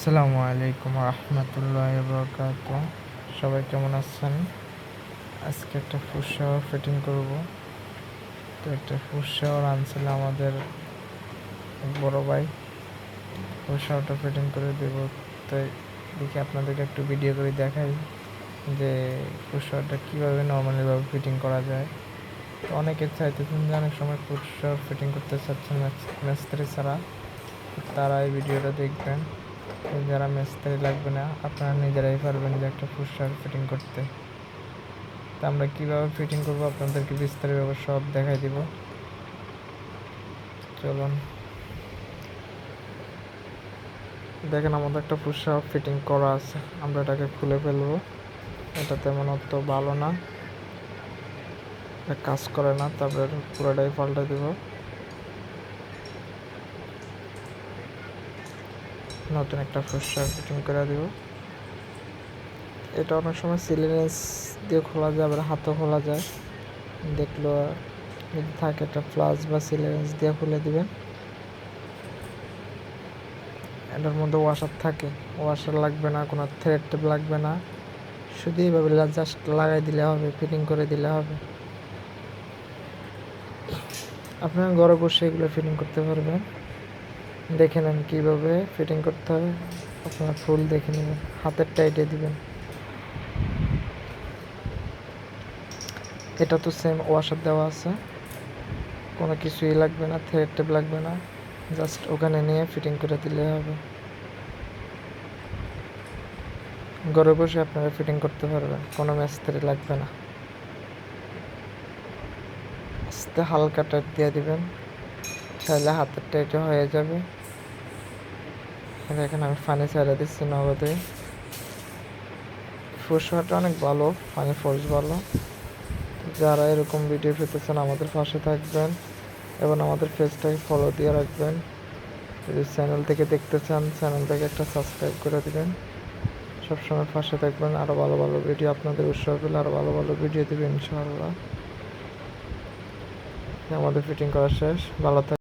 আসসালামু আলাইকুম রহমতুল্লাহ বরকাত সবাই কেমন আছেন? আজকে একটা ফুড শাওয়ার ফিটিং করব। তো একটা ফুড শাওয়ার আনছিল আমাদের বড় ভাই। ফুড শাওয়ারটা ফিটিং করে দেব। তাই দেখি আপনাদেরকে একটু ভিডিও করে দেখাই যে ফুড শাওয়ারটা কীভাবে নর্মালিভাবে ফিটিং করা যায়। তো অনেকে চাইতেছেন যে অনেক সময় ফুড শাওয়ার ফিটিং করতে চাচ্ছেন মিস্ত্রি ছাড়া। তারা এই ভিডিওটা দেখবেন। যারা মিস্ত্রি লাগবে না, আপনারা নিজেরাই পারবেন যে একটা ফুসার ফিটিং করতে। তো আমরা কীভাবে ফিটিং করব আপনাদেরকে বিস্তারিতভাবে সব দেখাই দিব। চলুন। দেখেন, আমাদের একটা ফুসা ফিটিং করা আছে। আমরা এটাকে খুলে ফেলব। এটা তেমন অত ভালো না। কাজ করে না, তারপরে পুরোটাই পাল্টে দেবো। নতুন একটা ফুসটা ফিটিং করে দিব। এটা অনেক সময় সিলিন্স দিয়ে খোলা যায়, আবার হাতও খোলা যায়। দেখল যদি থাকে একটা ফ্লাস বা সিলিন্স দিয়ে খুলে দিবেন। এটার মধ্যে ওয়াশার থাকে। ওয়াশার লাগবে না, কোনো থ্রেড টেপ লাগবে না। শুধু এইভাবে জাস্ট লাগাই দিলে হবে ফিটিং করে দিলে হবে। আপনারা ঘরে বসে এগুলো ফিটিং করতে পারবেন। দেখে নেন কীভাবে ফিটিং করতে হবে আপনার ফুল দেখে নেবেন, হাতের টাইটে দিবেন। এটা তো সেম ওয়াশার দেওয়া আছে। কোনো কিছুই লাগবে না থ্রেড টেপ লাগবে না। জাস্ট ওখানে নিয়ে ফিটিং করে দিলে হবে। ঘরে বসে আপনারা ফিটিং করতে পারবেন, কোনো মিস্ত্রি লাগবে না। আস্তে হালকা টাইট দিয়ে দিবেন চাইলে হাতের টাইটে হয়ে যাবে। দেখেন আমি ফানি ছেড়ে দিচ্ছি নগদে। ফুসমাটা অনেক ভালো ফানি ফোর্স ভালো। যারা এরকম ভিডিও পেতেছেন, আমাদের পাশে থাকবেন এবং আমাদের পেজটাকে ফলো দিয়ে রাখবেন। যদি চ্যানেল থেকে দেখতে চান চ্যানেল থেকে একটা সাবস্ক্রাইব করে দিবেন। সবসময় পাশে থাকবেন আরও ভালো ভালো ভিডিও আপনাদের উৎসাহ পেলে আরও ভালো ভালো ভিডিও দেবেন, ইনশাআল্লাহ। আমাদের ফিটিং করা শেষ, ভালো